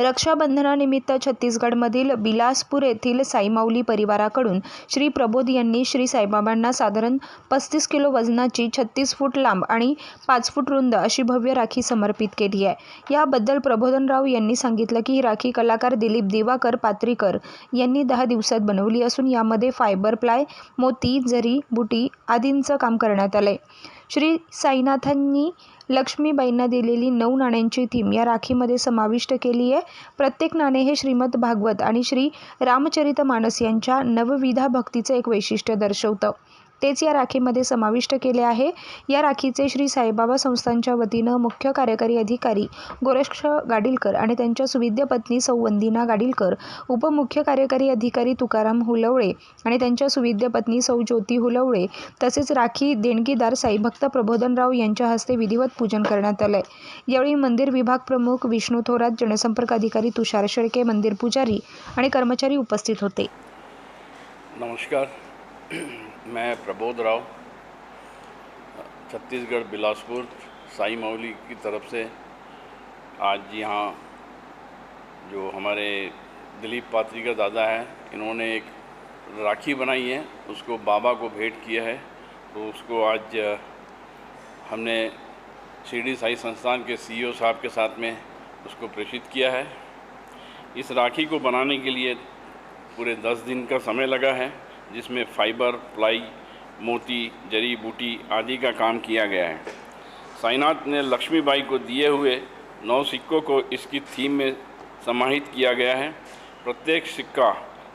रक्षाबंधनानिमित्त छत्तीसगडमधील बिलासपूर येथील साईमाऊली परिवाराकडून श्री प्रबोध यांनी श्री साईबाबांना साधारण पस्तीस किलो वजनाची छत्तीस फूट लांब आणि पाच फूट रुंद अशी भव्य राखी समर्पित केली आहे. याबद्दल प्रबोधनराव यांनी सांगितलं की ही राखी कलाकार दिलीप दिवाकर पात्रीकर यांनी दहा दिवसात बनवली असून यामध्ये फायबर प्लाय मोती जरी बुटी आदींचं काम करण्यात आलं आहे श्री साईनाथांनी लक्ष्मीबाईंना दिलेली नऊ नाण्यांची थीम या राखीमध्ये समाविष्ट केली आहे. प्रत्येक नाणे हे श्रीमद भागवत आणि श्री रामचरित मानस यांच्या नवविधा भक्तीचं एक वैशिष्ट्य दर्शवतं. तेच या राखीमध्ये समाविष्ट केले आहे. या राखीचे श्री साईबाबा संस्थांच्या वतीनं मुख्य कार्यकारी अधिकारी गोरक्ष गाडीलकर आणि त्यांच्या सुविद्य पत्नी सौ वंदिना गाडीलकर उपमुख्य कार्यकारी अधिकारी तुकाराम हुलवळे आणि त्यांच्या सुविद्य पत्नी सौ ज्योती हुलवळे तसेच राखी देणगीदार साईभक्त प्रबोधनराव यांच्या हस्ते विधिवत पूजन करण्यात आलंय. यावेळी मंदिर विभाग प्रमुख विष्णू थोरात जनसंपर्क अधिकारी तुषार शेळके मंदिर पुजारी आणि कर्मचारी उपस्थित होते. नमस्कार. मैं प्रबोध राव, छत्तीसगढ़ बिलासपुर, साई मौली की तरफ़ से आज यहाँ जो हमारे दिलीप पात्री का दादा है, इन्होंने एक राखी बनाई है, उसको बाबा को भेंट किया है तो उसको आज हमने शिरडी साई संस्थान के सीईओ साहब के साथ में उसको प्रेषित किया है। इस राखी को बनाने के लिए पूरे दस दिन का समय लगा है। जिसमें फाइबर, प्लाई, मोती जड़ी बूटी आदि का काम किया गया है। साईनाथ ने लक्ष्मीबाई को दिए हुए नौ सिक्कों को इसकी थीम में समाहित किया गया है। प्रत्येक सिक्का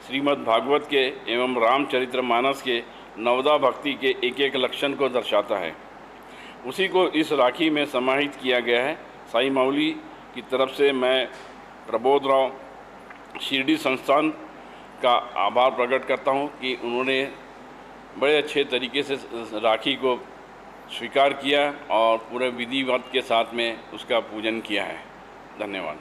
श्रीमद् भागवत के एवं रामचरितमानस के नवदा भक्ति के एक एक लक्षण को दर्शाता है। उसी को इस राखी में समाहित किया गया है। साई मौली की तरफ़ से मैं प्रबोध राव, शिरडी संस्थान का आभार प्रकट करता हूँ कि उन्होंने बड़े अच्छे तरीके से राखी को स्वीकार किया और पूरे विधिवत के साथ में उसका पूजन किया है। धन्यवाद।